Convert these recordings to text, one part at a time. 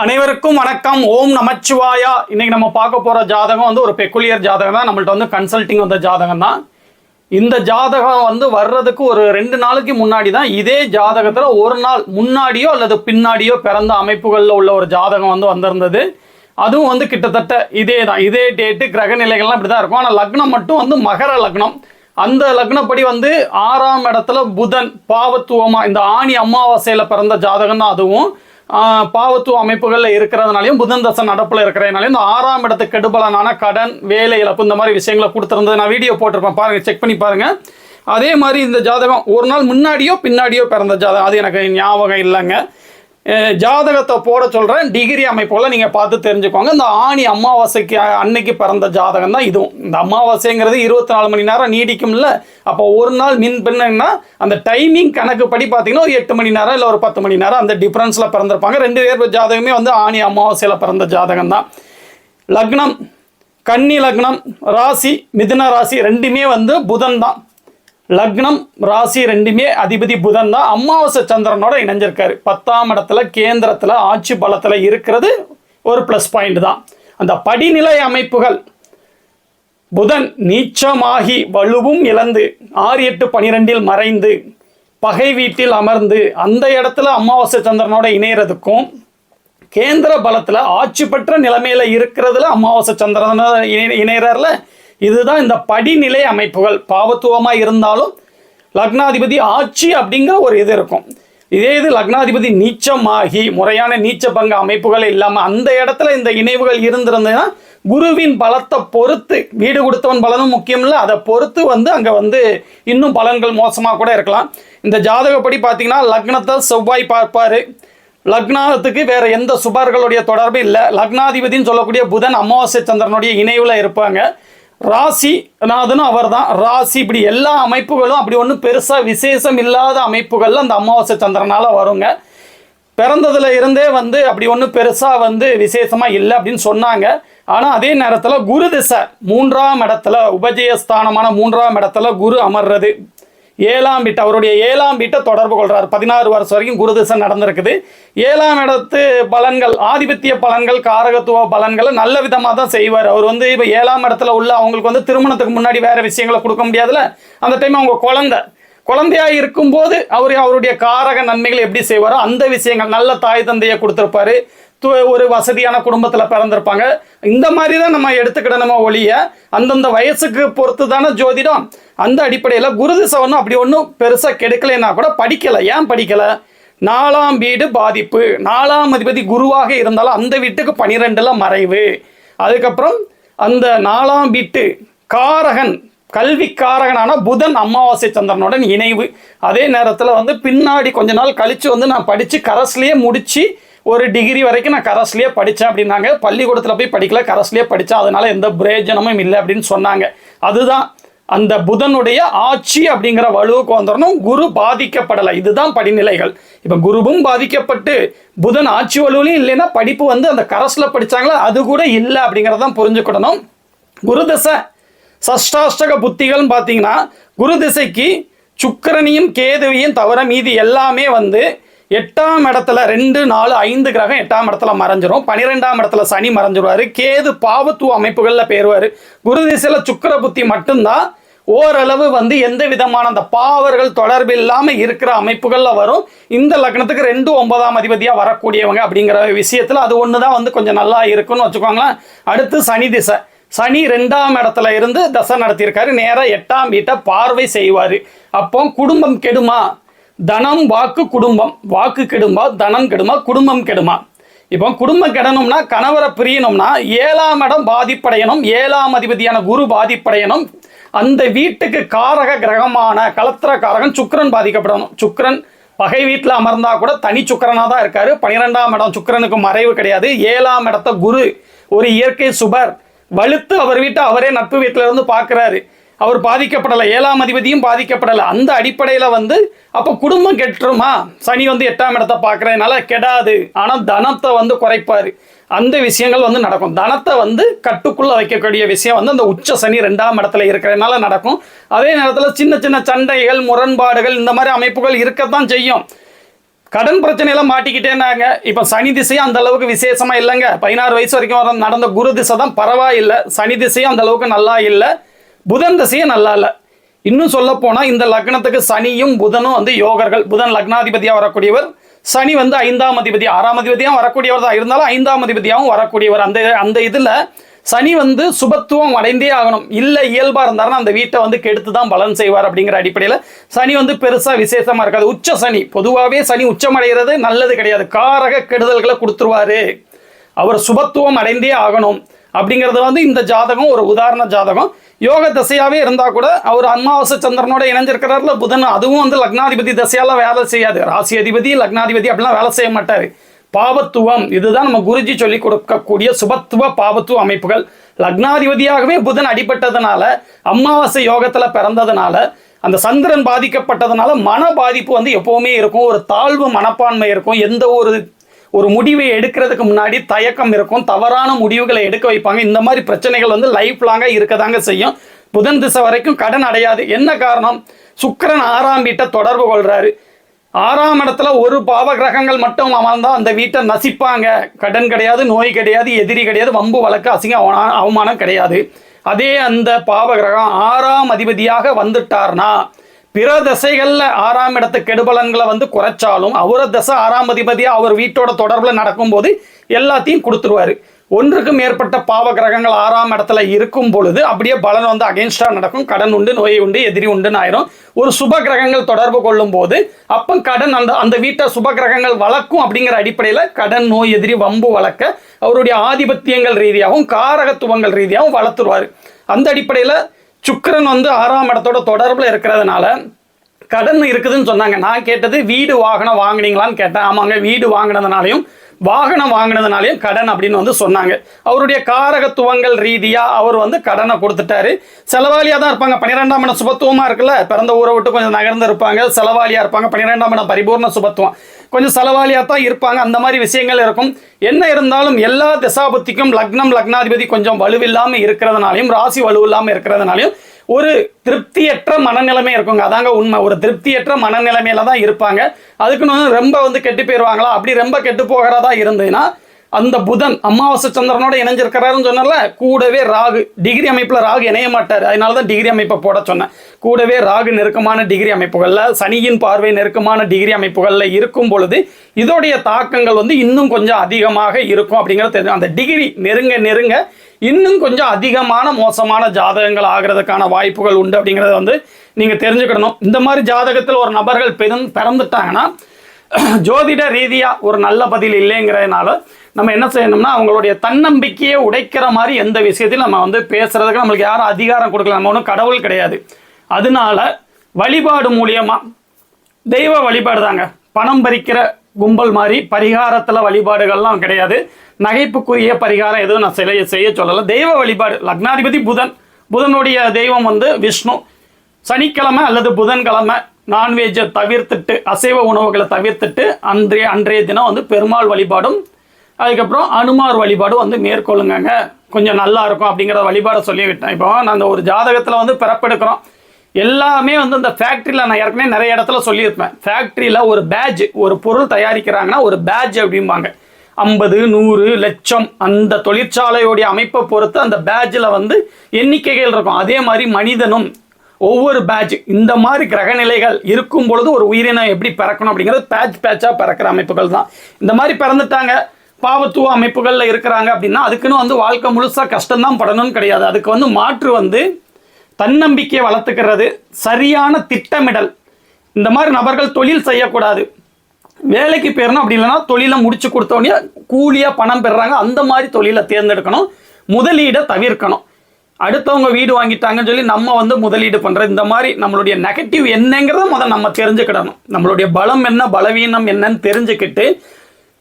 அனைவருக்கும் வணக்கம். ஓம் நமச்சிவாயா. இன்னைக்கு நம்ம பார்க்க போகிற ஜாதகம் வந்து ஒரு பெக்குலியர் ஜாதகம் தான். நம்மள்ட்ட வந்து கன்சல்டிங் வந்த ஜாதகம் தான். இந்த ஜாதகம் வந்து வர்றதுக்கு ஒரு ரெண்டு நாளைக்கு முன்னாடி தான் இதே ஜாதகத்தில் ஒரு நாள் முன்னாடியோ அல்லது பின்னாடியோ பிறந்த அமைப்புகளில் உள்ள ஒரு ஜாதகம் வந்து வந்திருந்தது. அதுவும் வந்து கிட்டத்தட்ட இதே தான். இதே டேட்டு கிரக நிலைகள்லாம் இப்படி தான் இருக்கும். ஆனால் லக்னம் மட்டும் வந்து மகர லக்னம். அந்த லக்னப்படி வந்து ஆறாம் இடத்துல புதன் பாவத்துவமா இந்த ஆணி அமாவாசையில் பிறந்த ஜாதகம் தான் அதுவும் பாவத்துவ அமைப்புகளில் இருக்கிறதுனாலையும் புதன் தசை நடப்பில் இருக்கிறதுனாலையும் இந்த ஆறாம் இடத்துக்கு கெடுபலனான கடன் வேலை இழப்பு இந்த மாதிரி விஷயங்களை கொடுத்துருந்தது. நான் வீடியோ போட்டிருப்பேன். பாருங்கள் செக் பண்ணி பாருங்கள் அதே மாதிரி இந்த ஜாதகம் ஒரு நாள் முன்னாடியோ பின்னாடியோ பிறந்த ஜாதகம். அது எனக்கு ஞாபகம் இல்லைங்க. ஜாதகத்தை போட சொல்கிறேன் டிகிரி அமைப்போல் நீங்கள் பார்த்து தெரிஞ்சுக்கோங்க. இந்த ஆணி அமாவாசைக்கு அன்னைக்கு பிறந்த ஜாதகம் தான் இதுவும். இந்த அமாவாசைங்கிறது இருபத்தி நாலு மணி நேரம் நீடிக்கும்ல. அப்போ ஒரு நாள் மின் பின்னா அந்த டைமிங் கணக்கு படி பார்த்தீங்கன்னா ஒரு எட்டு மணி நேரம் இல்லை ஒரு பத்து மணி நேரம் அந்த டிஃப்ரென்ஸில் பிறந்திருப்பாங்க. ரெண்டு பேர் ஜாதகமே வந்து ஆணி அமாவாசையில் பிறந்த ஜாதகம் தான். லக்னம் கன்னி லக்னம் ராசி மிதுன ராசி ரெண்டுமே வந்து புதன் தான். லக்னம் ராசி ரெண்டுமே அதிபதி புதன் தான். அமாவாசை சந்திரனோட இணைஞ்சிருக்காரு. பத்தாம் இடத்துல கேந்திரத்தில் ஆட்சி பலத்தில் இருக்கிறது ஒரு ப்ளஸ் பாயிண்ட் தான். அந்த படிநிலை அமைப்புகள் புதன் நீச்சமாகி வலுவும் இழந்து ஆறு எட்டு பனிரெண்டில் மறைந்து பகை வீட்டில் அமர்ந்து அந்த இடத்துல அமாவாசை சந்திரனோட இணையறதுக்கும் கேந்திர பலத்தில் ஆட்சி பெற்ற நிலைமையில் இருக்கிறதுல அமாவாசை சந்திரனோட இணை- இணையறார்ல இதுதான் இந்த படிநிலை அமைப்புகள். பாவத்துவமாக இருந்தாலும் லக்னாதிபதி ஆட்சி அப்படிங்கிற ஒரு இது இருக்கும். இதே இது லக்னாதிபதி நீச்சமாகி முறையான நீச்ச பங்க அமைப்புகள் இல்லாமல் அந்த இடத்துல இந்த இணைவுகள் இருந்திருந்ததுன்னா குருவின் பலத்தை பொறுத்து வீடு கொடுத்தவன் பலனும் முக்கியம் இல்லை அதை பொறுத்து வந்து அங்கே வந்து இன்னும் பலன்கள் மோசமாக கூட இருக்கலாம். இந்த ஜாதகப்படி பார்த்தீங்கன்னா லக்னத்தை செவ்வாய் பார்ப்பார். லக்னாத்துக்கு வேற எந்த சுபர்களுடைய தொடர்பு இல்லை. லக்னாதிபதின்னு சொல்லக்கூடிய புதன் அமாவாசை சந்திரனுடைய இணைவில் இருப்பாங்க. ராசிநாதனும் அவர் தான் ராசி இப்படி எல்லா அமைப்புகளும் அப்படி ஒன்றும் பெருசாக விசேஷம் இல்லாத அமைப்புகளில் அந்த அமாவாசை சந்திரனால் வருங்க. பிறந்ததுல இருந்தே வந்து அப்படி ஒன்றும் பெருசாக வந்து விசேஷமாக இல்லை அப்படின்னு சொன்னாங்க. ஆனால் அதே நேரத்தில் குரு திசை மூன்றாம் இடத்துல உபஜயஸ்தானமான மூன்றாம் இடத்துல குரு அமர்றது. ஏழாம் வீட்டு அவருடைய ஏழாம் வீட்டை தொடர்பு கொள்கிறார் பதினாறு வருஷம் வரைக்கும் குரு நடந்திருக்குது. ஏழாம் இடத்து பலன்கள் ஆதிபத்திய பலன்கள் காரகத்துவ பலன்களை நல்ல விதமாக தான் செய்வார். அவர் வந்து இப்போ ஏழாம் இடத்துல உள்ள அவங்களுக்கு வந்து திருமணத்துக்கு முன்னாடி வேறு விஷயங்களை கொடுக்க முடியாதுல்ல? அந்த டைம் அவங்க குழந்தை. குழந்தையா இருக்கும்போது அவர் அவருடைய காரக நன்மைகளை எப்படி செய்வாரோ அந்த விஷயங்கள் நல்ல தாய் தந்தையை கொடுத்துருப்பாரு. ஒரு வசதியான குடும்பத்தில் பிறந்திருப்பாங்க. இந்த மாதிரி தான் நம்ம எடுத்துக்கிடணுமோ ஒழிய அந்தந்த வயசுக்கு பொறுத்து தானே ஜோதிடம். அந்த அடிப்படையில் குருதிசை ஒன்றும் அப்படி ஒன்றும் பெருசாக கெடுக்கலைன்னா கூட படிக்கலை. ஏன் படிக்கலை? நாலாம் வீடு பாதிப்பு. நாலாம் அதிபதி குருவாக இருந்தாலும் அந்த வீட்டுக்கு பனிரெண்டில் மறைவு. அதுக்கப்புறம் அந்த நாலாம் வீட்டு காரகன் கல்விக்காரகனான புதன் அமாவாசை சந்திரனுடன் இணைவு. அதே நேரத்தில் வந்து பின்னாடி கொஞ்ச நாள் கழித்து வந்து நான் படித்து கரஸ்லேயே முடித்து ஒரு டிகிரி வரைக்கும் நான் கரஸ்லேயே படித்தேன் அப்படின்னாங்க. பள்ளிக்கூடத்தில் போய் படிக்கல கரஸ்லேயே படித்தேன் அதனால் எந்த பிரயோஜனமும் இல்லை அப்படின்னு சொன்னாங்க. அதுதான் அந்த புதனுடைய ஆட்சி அப்படிங்கிற வலுவுக்கு வந்துடணும் குரு பாதிக்கப்படலை. இதுதான் படிநிலைகள். இப்போ குருவும் பாதிக்கப்பட்டு புதன் ஆட்சி வலுவிலையும் இல்லைன்னா படிப்பு வந்து அந்த கரஸில் படித்தாங்களா அது கூட இல்லை அப்படிங்கிறதான் புரிஞ்சுக்கிடணும் குரு தசை. சஷ்டாஷ்டக புத்திகள்னு பார்த்தீங்கன்னா குரு திசைக்கு சுக்கரனையும் கேதுவையும் தவிர மீதி எல்லாமே வந்து எட்டாம் இடத்துல ரெண்டு நாலு ஐந்து கிரகம் எட்டாம் இடத்துல மறைஞ்சிரும். பன்னிரெண்டாம் இடத்துல சனி மறைஞ்சிருவாரு. கேது பாவத்துவ அமைப்புகளில் பேருவார். குரு திசையில் சுக்கர புத்தி மட்டும்தான் ஓரளவு வந்து எந்த விதமான அந்த பாவர்கள் தொடர்பு இல்லாமல் இருக்கிற அமைப்புகளில் வரும். இந்த லக்னத்துக்கு ரெண்டு ஒன்பதாம் அதிபதியாக வரக்கூடியவங்க அப்படிங்கிற விஷயத்தில் அது ஒன்று தான் வந்து கொஞ்சம் நல்லா இருக்குன்னு வச்சுக்கோங்களேன். அடுத்து சனி திசை. சனி ரெண்டாம் இடத்துல இருந்து தசை நடத்தியிருக்காரு. நேராக எட்டாம் வீட்டை பார்வை செய்வார். அப்போ குடும்பம் கெடுமா? தனம் வாக்கு குடும்பம். வாக்கு கெடுமா? தனம் கெடுமா? குடும்பம் கெடுமா? இப்போ குடும்பம் கெடணும்னா கணவரை பிரியணும்னா ஏழாம் இடம் பாதிப்படையணும். ஏழாம் அதிபதியான குரு பாதிப்படையணும். அந்த வீட்டுக்கு காரக கிரகமான கலத்திர காரகன் சுக்கிரன் பாதிக்கப்படணும். சுக்கரன் பகை வீட்டில் அமர்ந்தால் கூட தனி சுக்கரனாக தான் இருக்கார். பன்னிரெண்டாம் இடம் சுக்கரனுக்கு மறைவு கிடையாது. ஏழாம் இடத்த குரு ஒரு இயற்கை சுபர். வலுத்து அவர் வீட்டை அவரே நட்பு வீட்டில் இருந்து பார்க்குறாரு. அவர் பாதிக்கப்படலை ஏழாம் அதிபதியும் பாதிக்கப்படலை. அந்த அடிப்படையில் வந்து அப்போ குடும்பம் கெட்டுருமா? சனி வந்து எட்டாம் இடத்த பார்க்கறதுனால கெடாது. ஆனால் தனத்தை வந்து குறைப்பார். அந்த விஷயங்கள் வந்து நடக்கும். தனத்தை வந்து கட்டுக்குள்ளே வைக்கக்கூடிய விஷயம் வந்து அந்த உச்ச சனி ரெண்டாம் இடத்துல இருக்கிறதுனால நடக்கும். அதே நேரத்தில் சின்ன சின்ன சண்டைகள் முரண்பாடுகள் இந்த மாதிரி அமைப்புகள் இருக்கத்தான் செய்யும். கடன் பிரச்சனையெல்லாம் மாட்டிக்கிட்டேனாங்க இப்போ சனி திசையும் அந்த அளவுக்கு விசேஷமா இல்லைங்க. பதினாறு வயசு வரைக்கும் வர நடந்த குரு திசை தான் பரவாயில்லை. சனி திசையும் அந்த அளவுக்கு நல்லா இல்லை. புதன் திசையும் நல்லா இல்லை. இன்னும் சொல்ல போனால் இந்த லக்னத்துக்கு சனியும் புதனும் வந்து யோகர்கள். புதன் லக்னாதிபதியாக வரக்கூடியவர். சனி வந்து ஐந்தாம் அதிபதி ஆறாம் அதிபதியாக வரக்கூடியவர் தான். இருந்தாலும் ஐந்தாம் அதிபதியாகவும் வரக்கூடியவர். அந்த அந்த இதில் சனி வந்து சுபத்துவம் அடைந்தே ஆகணும். இல்லை இயல்பாக இருந்தாருன்னா அந்த வீட்டை வந்து கெடுத்து தான் பலன் செய்வார் அப்படிங்கிற அடிப்படையில் சனி வந்து பெருசாக விசேஷமாக இருக்காது. உச்ச சனி. பொதுவாகவே சனி உச்சமடைகிறது நல்லது கிடையாது. காரக கெடுதல்களை கொடுத்துருவாரு. அவர் சுபத்துவம் அடைந்தே ஆகணும் அப்படிங்கிறது வந்து இந்த ஜாதகம் ஒரு உதாரண ஜாதகம். யோக தசையாகவே இருந்தால் கூட அவர் அமாவாசை சந்திரனோட இணைஞ்சிருக்கிறார்ல புதன் அதுவும் வந்து லக்னாதிபதி தசையால வேலை செய்யாது. ராசி அதிபதி லக்னாதிபதி அப்படிலாம் வேலை செய்ய மாட்டார். பாவத்துவம். இதுதான் நம்ம குருஜி சொல்லி கொடுக்கக்கூடிய சுபத்துவ பாவத்துவ அமைப்புகள். லக்னாதிபதியாகவே புதன் அடிபட்டதுனால அமாவாசை யோகத்தில் பிறந்ததுனால அந்த சந்திரன் பாதிக்கப்பட்டதுனால மன பாதிப்பு வந்து எப்போவுமே இருக்கும். ஒரு தாழ்வு மனப்பான்மை இருக்கும். எந்த ஒரு ஒரு முடிவை எடுக்கிறதுக்கு முன்னாடி தயக்கம் இருக்கும். தவறான முடிவுகளை எடுக்க வைப்பாங்க. இந்த மாதிரி பிரச்சனைகள் வந்து லைஃப் லாங்காக இருக்கதாங்க செய்யும். புதன் திசை வரைக்கும் கடன் அடையாது. என்ன காரணம்? சுக்கரன் ஆறாம் வீட்டை தொடர்பு கொள்கிறாரு ஆறாம் இடத்துல ஒரு பாவ கிரகங்கள் மட்டும் அமர்ந்தால் அந்த வீட்டை நசிப்பாங்க. கடன் கிடையாது நோய் கிடையாது எதிரி கிடையாது வம்பு வழக்கு அசிங்க அவமானம் அவமானம் கிடையாது. அதே அந்த பாவ கிரகம் ஆறாம் அதிபதியாக வந்துட்டார்னா பிற தசைகளில் ஆறாம் இடத்து கெடுபலன்களை வந்து குறைச்சாலும் அவர தசை ஆறாம் அதிபதியாக அவர் வீட்டோட தொடர்பில் நடக்கும்போது எல்லாத்தையும் கொடுத்துருவாரு. ஒன்றுக்கு மேற்பட்ட பாவ கிரகங்கள் ஆறாம் இடத்துல இருக்கும் பொழுது அப்படியே பலன் வந்து அகேன்ஸ்டாக நடக்கும். கடன் உண்டு நோய் உண்டு எதிரி உண்டுன்னு ஆயிரும். ஒரு சுப கிரகங்கள் தொடர்பு கொள்ளும் போது அப்போ கடன் அந்த அந்த வீட்டை சுப கிரகங்கள் வளர்க்கும் அப்படிங்கிற அடிப்படையில் கடன் நோய் எதிரி வம்பு வளர்க்க அவருடைய ஆதிபத்தியங்கள் ரீதியாகவும் காரகத்துவங்கள் ரீதியாகவும் வளர்த்துருவார். அந்த அடிப்படையில் சுக்கிரன் வந்து ஆறாம் இடத்தோட தொடர்பில் இருக்கிறதுனால கடன் இருக்குதுன்னு சொன்னாங்க. நான் கேட்டது வீடு வாகனம் வாங்குனீங்களான்னு கேட்டேன். ஆமாங்க வீடு வாங்கினதுனாலையும் வாகனம் வாங்கினதுனாலையும் கடன் அப்படின்னு வந்து சொன்னாங்க. அவருடைய காரகத்துவங்கள் ரீதியாக அவர் வந்து கடனை கொடுத்துட்டாரு. செலவாளியாக தான் இருப்பாங்க. பன்னிரெண்டாம் இடம் சுபத்துவமாக இருக்குல்ல? பிறந்த ஊரை விட்டு கொஞ்சம் நகர்ந்து இருப்பாங்க. செலவாளியாக இருப்பாங்க. பன்னிரெண்டாம் இடம் பரிபூர்ண சுபத்துவம். கொஞ்சம் செலவாளியாக தான் இருப்பாங்க. அந்த மாதிரி விஷயங்கள் இருக்கும். என்ன இருந்தாலும் எல்லா திசாபுத்திக்கும் லக்னம் லக்னாதிபதி கொஞ்சம் வலுவில்லாமல் இருக்கிறதுனாலையும் ராசி வலுவில்லாமல் இருக்கிறதுனாலையும் ஒரு திருப்தியற்ற மனநிலைமை இருக்குங்க. அதாங்க உண்மை. ஒரு திருப்தியற்ற மனநிலைமையில தான் இருப்பாங்க. அதுக்குன்னு ரொம்ப வந்து கெட்டு போயிடுவாங்களா அப்படி ரொம்ப கெட்டு போகிறதா இருந்ததுன்னா அந்த புதன் அமாவாசை சந்திரனோட இணைஞ்சிருக்கிறாருன்னு சொன்னால கூடவே ராகு. டிகிரி அமைப்பில் ராகு இணைய மாட்டார். அதனால தான் டிகிரி அமைப்பை போட சொன்னேன். கூடவே ராகு நெருக்கமான டிகிரி அமைப்புகளில் சனியின் பார்வை நெருக்கமான டிகிரி அமைப்புகளில் இருக்கும் பொழுது இதோடைய தாக்கங்கள் வந்து இன்னும் கொஞ்சம் அதிகமாக இருக்கும் அப்படிங்கிறது தெரியும் அந்த டிகிரி நெருங்க நெருங்க இன்னும் கொஞ்சம் அதிகமான மோசமான ஜாதகங்கள் ஆகிறதுக்கான வாய்ப்புகள் உண்டு அப்படிங்கிறத வந்து நீங்கள் தெரிஞ்சுக்கிடணும் இந்த மாதிரி ஜாதகத்தில் ஒரு நபர்கள் பெரும் பிறந்துட்டாங்கன்னா ஜோதிட ரீதியாக ஒரு நல்ல பதில் இல்லைங்கிறதுனால நம்ம என்ன செய்யணும்னா அவங்களுடைய தன்னம்பிக்கையை உடைக்கிற மாதிரி எந்த விஷயத்தையும் நம்ம வந்து பேசுகிறதுக்கு நம்மளுக்கு யாரும் அதிகாரம் கொடுக்கல. நம்ம ஒன்றும் கடவுள் கிடையாது. அதனால வழிபாடு மூலியமாக தெய்வ வழிபாடு தாங்க பணம் பறிக்கிற கும்பல் மாதிரி பரிகாரத்தில் வழிபாடுகள்லாம் கிடையாது. நகைப்புக்குரிய பரிகாரம் எதுவும் நான் செய்ய செய்ய சொல்லலை. தெய்வ வழிபாடு லக்னாதிபதி புதன். புதனுடைய தெய்வம் வந்து விஷ்ணு. சனிக்கிழமை அல்லது புதன்கிழமை நான்வெஜ்ஜை தவிர்த்துட்டு அசைவ உணவுகளை தவிர்த்துட்டு அன்றைய அன்றைய தினம் வந்து பெருமாள் வழிபாடும் அதுக்கப்புறம் அனுமார் வழிபாடும் வந்து மேற்கொள்ளுங்கங்க. கொஞ்சம் நல்லா இருக்கும் அப்படிங்கிற வழிபாடை சொல்லிவிட்டேன். இப்போ நான் அந்த ஒரு ஜாதகத்தில் வந்து பிறப்பெடுக்கிறோம். எல்லாமே வந்து இந்த ஃபேக்ட்ரியில் நான் ஏற்கனவே நிறைய இடத்துல சொல்லியிருப்பேன். ஃபேக்ட்ரியில் ஒரு பேட்ஜ் ஒரு பொருள் தயாரிக்கிறாங்கன்னா ஒரு பேட்ஜ் அப்படிம்பாங்க. ஐம்பது நூறு லட்சம் அந்த தொழிற்சாலையோடைய அமைப்பை பொறுத்து அந்த பேட்ஜில் வந்து எண்ணிக்கைகள் இருக்கும். அதே மாதிரி மனிதனும் ஒவ்வொரு பேட்ச் இந்த மாதிரி கிரகநிலைகள் இருக்கும் பொழுது ஒரு உயிரினம் எப்படி பிறக்கணும் அப்படிங்கிறது பேட்ச் பேட்சாக பிறக்கிற அமைப்புகள் தான். இந்த மாதிரி பிறந்துட்டாங்க பாவத்துவ அமைப்புகளில் இருக்கிறாங்க அப்படின்னா அதுக்குன்னு வந்து வாழ்க்கை முழுசாக கஷ்டம்தான் படணும்னு கிடையாது. அதுக்கு வந்து மாற்று வந்து தன்னம்பிக்கையை வளர்த்துக்கிறது சரியான திட்டமிடல். இந்த மாதிரி நபர்கள் தொழில் செய்யக்கூடாது. வேலைக்கு போயிடணும் அப்படி இல்லைன்னா தொழிலை முடிச்சு கொடுத்தோடனே கூலியாக பணம் பெறுறாங்க. அந்த மாதிரி தொழிலை தேர்ந்தெடுக்கணும். முதலீடை தவிர்க்கணும். அடுத்தவங்க வீடு வாங்கிட்டாங்கன்னு சொல்லி நம்ம வந்து முதலீடு பண்ணுறது இந்த மாதிரி நம்மளுடைய நெகட்டிவ் என்னங்கிறத முதல் நம்ம தெரிஞ்சுக்கிடணும். நம்மளுடைய பலம் என்ன பலவீனம் என்னன்னு தெரிஞ்சுக்கிட்டு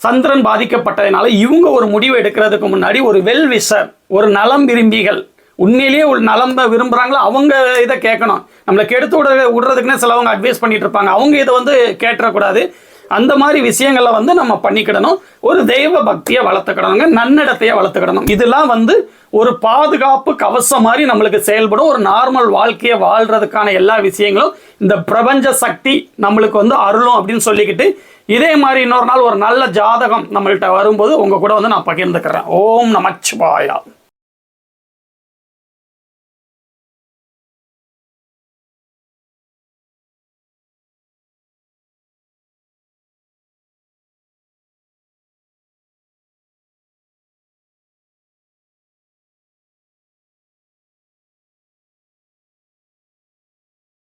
சந்திரன் பாதிக்கப்பட்டதுனால இவங்க ஒரு முடிவு எடுக்கிறதுக்கு முன்னாடி ஒரு வெல் விஷர் ஒரு நலம் விரும்பிகள் உண்மையிலேயே ஒரு நலம் விரும்புகிறாங்களோ அவங்க இதை கேட்கணும். நம்மளை கெடுத்து விட விடுறதுக்குன்னே சிலவங்க அட்வைஸ் பண்ணிட்டு இருப்பாங்க. அவங்க இதை வந்து கேட்டுறக்கூடாது. அந்த மாதிரி விஷயங்களை வந்து நம்ம பண்ணிக்கிடணும். ஒரு தெய்வ பக்தியை வளர்த்துக்கிடணுங்க. நன்னடத்தையை வளர்த்துக்கிடணும். இதெல்லாம் வந்து ஒரு பாதுகாப்பு கவசம் மாதிரி நம்மளுக்கு செயல்படும். ஒரு நார்மல் வாழ்க்கையை வாழ்கிறதுக்கான எல்லா விஷயங்களும் இந்த பிரபஞ்ச சக்தி நம்மளுக்கு வந்து அருளும் அப்படின்னு சொல்லிக்கிட்டு இதே மாதிரி இன்னொரு நாள் ஒரு நல்ல ஜாதகம் நம்மள்கிட்ட வரும்போது உங்கள் கூட வந்து நான் பகிர்ந்துக்கிறேன். ஓம் நமச்சிவாயா.